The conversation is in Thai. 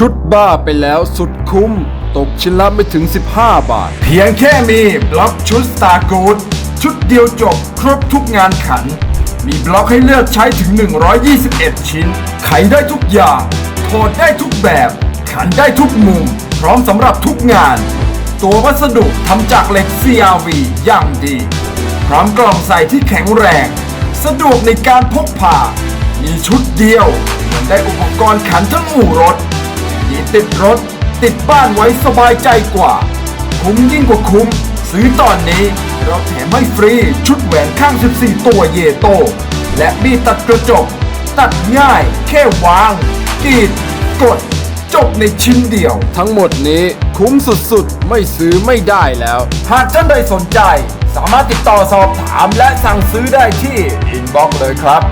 ชุดบ้าไปแล้วสุดคุ้ม ตกชิ้นละไม่ถึง 15 บาท เพียงแค่มีบล็อกชุด Star g o o d ชุดเดียวจบครบทุกงานขัน มีบล็อกให้เลือกใช้ถึง 121 ชิ้น ไขได้ทุกอย่างถอดได้ทุกแบบ ขันได้ทุกมุม พร้อมสำหรับทุกงาน ตัววัสดุทำจากเหล็ก CRV อย่างดี พร้อมกล่องใส่ที่แข็งแรง สะดวกในการพกพา มีชุดเดียวมันได้อุปกรณ์ขันทั้งอู่รถ ติดรถ ติดบ้านไว้สบายใจกว่า คุ้มยิ่งกว่าคุ้ม ซื้อตอนนี้เราแถมให้ฟรีชุดแหวนข้าง 14 ตัวเยโต และมีตัดกระจก ตัดง่าย แค่วางกรีด กด จบในชิ้นเดียว ทั้งหมดนี้คุ้มสุดๆ ไม่ซื้อไม่ได้แล้ว หากท่านใดสนใจ สามารถติดต่อสอบถามและสั่งซื้อได้ที่อินบ็อกซ์เลยครับ